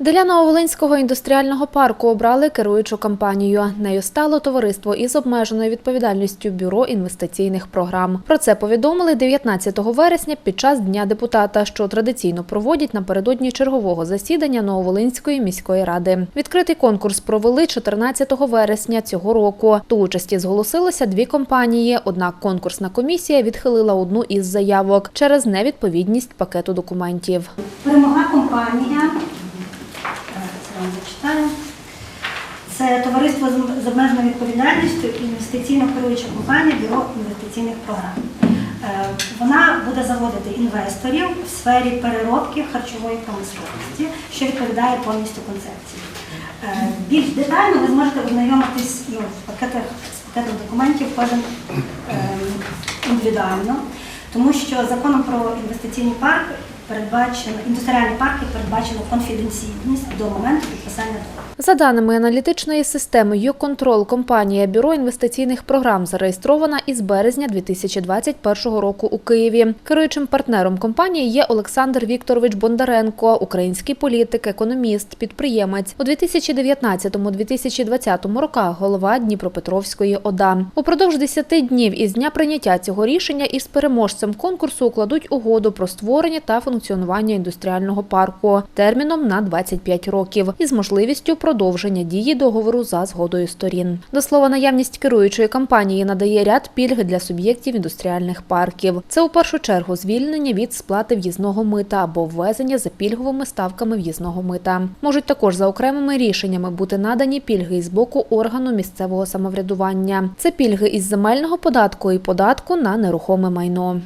Для Нововолинського індустріального парку обрали керуючу компанію. Нею стало товариство із обмеженою відповідальністю Бюро інвестиційних програм. Про це повідомили 19 вересня під час Дня депутата, що традиційно проводять напередодні чергового засідання Нововолинської міської ради. Відкритий конкурс провели 14 вересня цього року. До участі зголосилося дві компанії. Однак конкурсна комісія відхилила одну із заявок через невідповідність пакету документів. Перемогла компанія. Вам зачитаю. Це товариство з- обмеженою відповідальністю інвестиційно керуюча компанія Бюро інвестиційних програм. Е, Вона буде заводити інвесторів в сфері переробки харчової промисловості, що відповідає повністю концепції. Е, Більш детально ви зможете ознайомитись ну, в пакетах з пакетом документів кожен е, індивідуально, тому що законом про інвестиційний парк передбачено індустріальні парки передбачено конфіденційність до моменту підписання договору. За даними аналітичної системи «Юконтрол», компанія Бюро інвестиційних програм зареєстрована із березня 2021 року у Києві. Керуючим партнером компанії є Олександр Вікторович Бондаренко, український політик, економіст, підприємець. У 2019-2020 роках голова Дніпропетровської ОДА. Упродовж 10 днів із дня прийняття цього рішення із переможцем конкурсу укладуть угоду про створення та функціонування індустріального парку терміном на 25 років із можливістю продовження дії договору за згодою сторін. До слова, наявність керуючої компанії надає ряд пільг для суб'єктів індустріальних парків. Це у першу чергу звільнення від сплати в'їзного мита або ввезення за пільговими ставками в'їзного мита. Можуть також за окремими рішеннями бути надані пільги із боку органу місцевого самоврядування. Це пільги із земельного податку і податку на нерухоме майно.